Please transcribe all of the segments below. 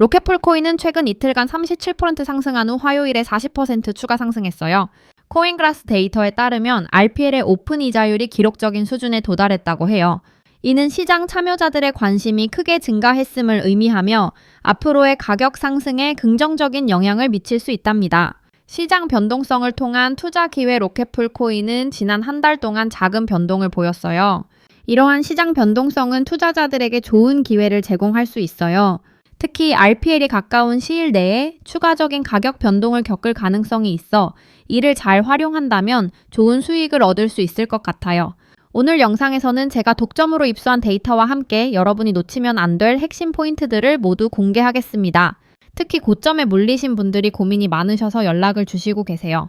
로켓풀 코인은 최근 이틀간 37% 상승한 후 화요일에 40% 추가 상승했어요. 코인그라스 데이터에 따르면 RPL의 오픈 이자율이 기록적인 수준에 도달했다고 해요. 이는 시장 참여자들의 관심이 크게 증가했음을 의미하며 앞으로의 가격 상승에 긍정적인 영향을 미칠 수 있답니다. 시장 변동성을 통한 투자 기회 로켓풀 코인은 지난 한 달 동안 작은 변동을 보였어요. 이러한 시장 변동성은 투자자들에게 좋은 기회를 제공할 수 있어요. 특히 RPL이 가까운 시일 내에 추가적인 가격 변동을 겪을 가능성이 있어 이를 잘 활용한다면 좋은 수익을 얻을 수 있을 것 같아요. 오늘 영상에서는 제가 독점으로 입수한 데이터와 함께 여러분이 놓치면 안 될 핵심 포인트들을 모두 공개하겠습니다. 특히 고점에 물리신 분들이 고민이 많으셔서 연락을 주시고 계세요.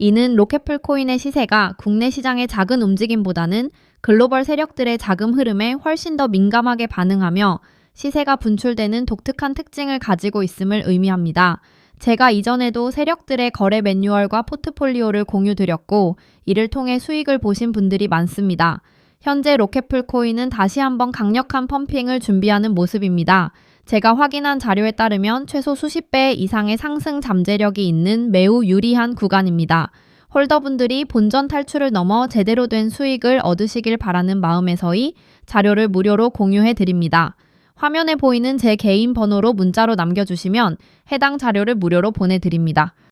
이는 로켓풀 코인의 시세가 국내 시장의 작은 움직임보다는 글로벌 세력들의 자금 흐름에 훨씬 더 민감하게 반응하며 시세가 분출되는 독특한 특징을 가지고 있음을 의미합니다. 제가 이전에도 세력들의 거래 매뉴얼과 포트폴리오를 공유드렸고 이를 통해 수익을 보신 분들이 많습니다. 현재 로켓풀 코인은 다시 한번 강력한 펌핑을 준비하는 모습입니다. 제가 확인한 자료에 따르면 최소 수십 배 이상의 상승 잠재력이 있는 매우 유리한 구간입니다. 홀더분들이 본전 탈출을 넘어 제대로 된 수익을 얻으시길 바라는 마음에서의 자료를 무료로 공유해 드립니다. 화면에 보이는 제 개인 번호로 문자로 남겨주시면 해당 자료를 무료로 보내드립니다.